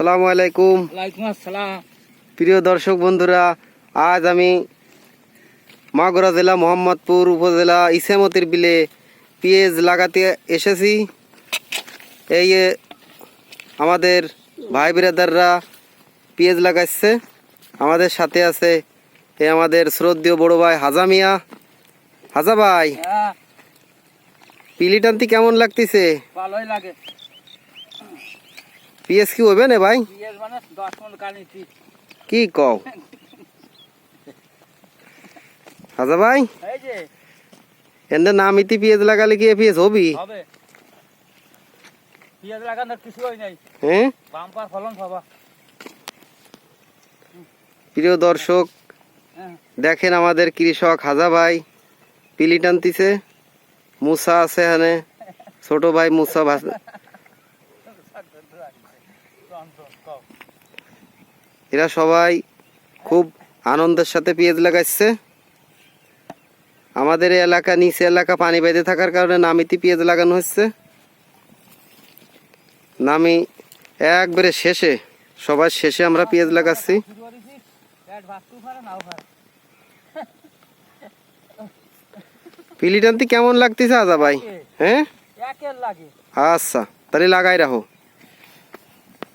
সালামু আলাইকুম। প্রিয় দর্শক বন্ধুরা আজ আমি মাগুরা জেলা মোহাম্মদপুর উপজেলা ইসামতির বিলে পেঁয়াজ লাগাতে এসেছি। এই আমাদের ভাই বিরাদাররা পেঁয়াজ লাগাচ্ছে আমাদের সাথে আছে এই আমাদের শ্রদ্ধেয় বড় ভাই হাজা মিয়া। হাজা ভাই হ্যাঁ। পিলি টানতি কেমন লাগতেছে? ভালোই লাগে। পেঁয়াজ কি হবে না ভাই? মানে কি কও? হাজা ভাই। এই যে। এনে নামিতি পেঁয়াজ লাগালে কি পেঁয়াজ হবি? পিঁয়াজ লাগানোর নাই। হ্যাঁ বাম্পার ফলন পাবা। প্রিয় দর্শক হ্যাঁ। দেখেন আমাদের কৃষক হাজা ভাই পিলি টানতিছে মুসা আছে এখানে। ছোট ভাই মুসা ভাস- এরা সবাই খুব আনন্দের সাথে পেঁয়াজ লাগাচ্ছে আমাদের এলাকা নিচে এলাকা পানি বেঁধে থাকার কারণে নামিতে পেঁয়াজ লাগানো হচ্ছে। নামি একবারে শেষে সবার শেষে আমরা পেঁয়াজ লাগাচ্ছি। শুরু করেছি পেট ভাসতেও পারে নাও পারে পিলি টানতি কেমন লাগতেছে আজা ভাই? হ্যাঁ? আচ্ছা তাহলে লাগাই রাখো।